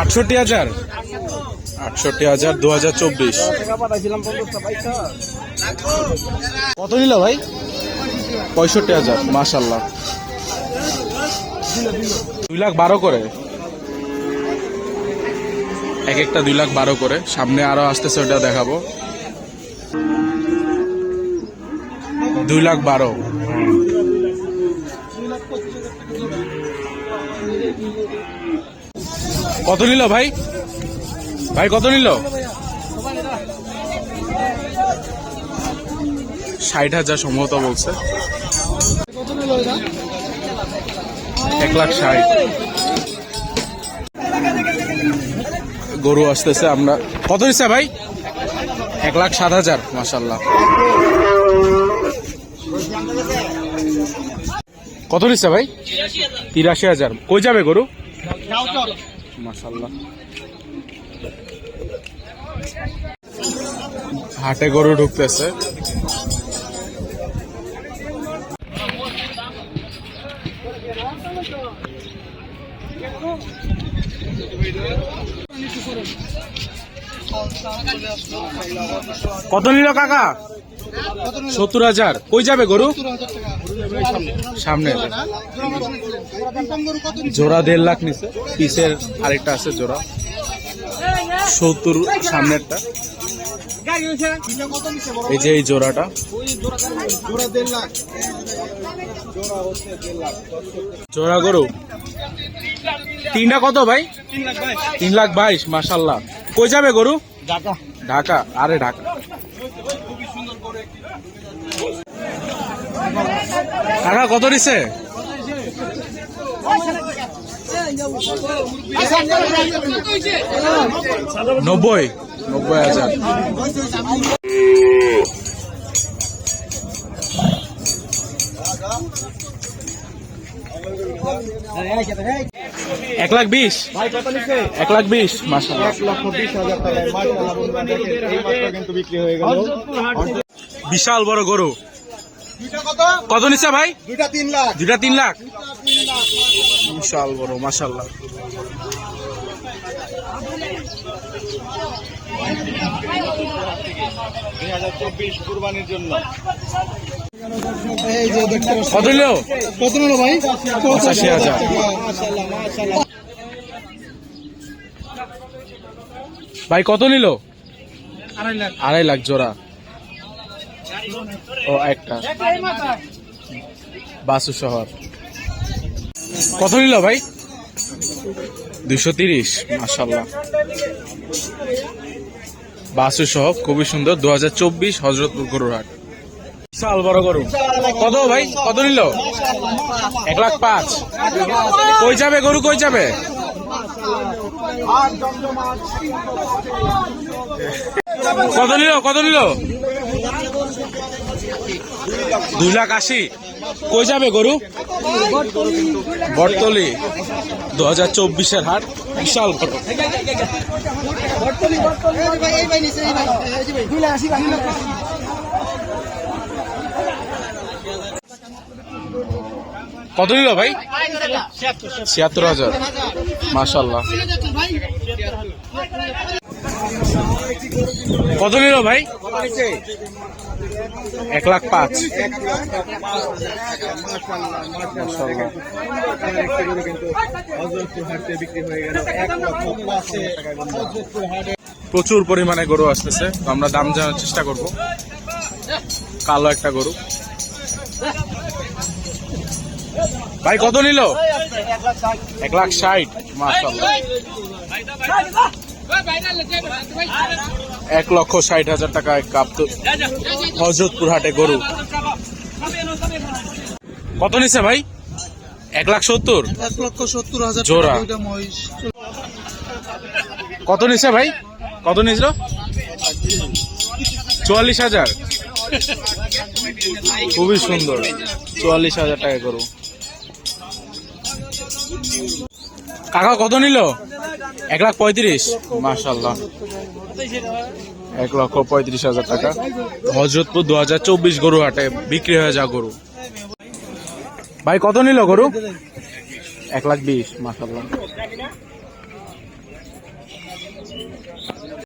আটষট্টি হাজার? আটষট্টি হাজার দু হাজার চব্বিশ। কত নিল ভাই? পঁয়ষট্টি হাজার মাসাল্লাহ দুই লাখ বারো করে। এক একটা দুই লাখ বারো করে। সামনে আরও আসতেছে ওটা দেখাবো। দুই লাখ বারো। কত নিল ভাই? ভাই, কত নিল? ষাট হাজার সম্ভবত বলছে। এক লাখ ষাট। গরু আসতেছে আমরা। কত নিচ্ছে ভাই? এক লাখ সাত হাজার মাসাল্লাহ কত নিচ্ছে ভাই? তিরাশি হাজার। কই যাবে গরু? মাসাল্লাহ হাটে গরু ঢুকতেছে। কত নিল কাকা? সত্তর হাজার। কই যাবে গরু? সামনে। জোড়া দেড় লাখ নিছে। পিসের আরেকটা আছে জোড়া। সত্তর সামনেরটা। এই যে এই জোড়াটা। জোড়া গরু? তিনটা কত ভাই? তিন লাখ বাইশ। মাসাল্লাহ কই যাবে গরু? ঢাকা। আরে ঢাকা। কাকা কত দিছে? নব্বই। নব্বই হাজার। এক লাখ বিশ। এক লাখ বিশ মাসাল্লাহ এক লক্ষ বিশ হাজার কিন্তু বিক্রি হয়ে গেল। বিশাল বড় গরু। দুইটা কত? নিচ্ছে ভাই? দুইটা তিন লাখ। দুটা তিন লাখ। বিশাল বড় মাসাল্লাহ দুই হাজার চব্বিশ কুরবানির জন্য। কত নিল কত নিল ভাই? পঁচাশি হাজার। ভাই কত নিল? আড়াই লাখ জোড়া। ও একটা। বাসু শহর। কত নিল ভাই? দুশো তিরিশ মাসাল্লাহ বাসু সহ খুবই সুন্দর। দু হাজার চব্বিশ হজরতপুর গরুরহাট। বিশাল বড় গরু। কত ভাই? কত নিল? এক লাখ পাঁচ। কই যাবে গরু? কই যাবে? কত নিল? কত নিল? দুই লাখ আশি। কই যাবে গরু? বটতলি। দু হাজার চব্বিশের হাট। বিশাল বড়। কত নিল ভাই? ছিয়াত্তর হাজার। মাসাল্লাহ কত নিল ভাই? এক লাখ পাঁচ। প্রচুর পরিমাণে গরু আসতেছে। আমরা দাম জানার চেষ্টা করব। কালো একটা গরু। ভাই কত নিল? এক লাখ ষাট এক লক্ষ ষাট হাজার টাকায় কাপ তো হজরতপুর হাটে গরু। কত নিছে ভাই? এক লাখ সত্তর? এক লক্ষ সত্তর হাজার জোড়া। কত নিছে ভাই? কত নিছিল? চুয়াল্লিশ হাজার। খুবই সুন্দর। চুয়াল্লিশ হাজার টাকা করু কাকা কত নিল? এক লাখ পঁয়ত্রিশ। মাসাল্লাহ এক লক্ষ পঁয়ত্রিশ হাজার টাকা। হজরতপুর দু হাজার চব্বিশ গরু হাটে বিক্রি হয়ে যা গরু। ভাই কত নিল গরু? এক লাখ বিশ মাসাল্লাহ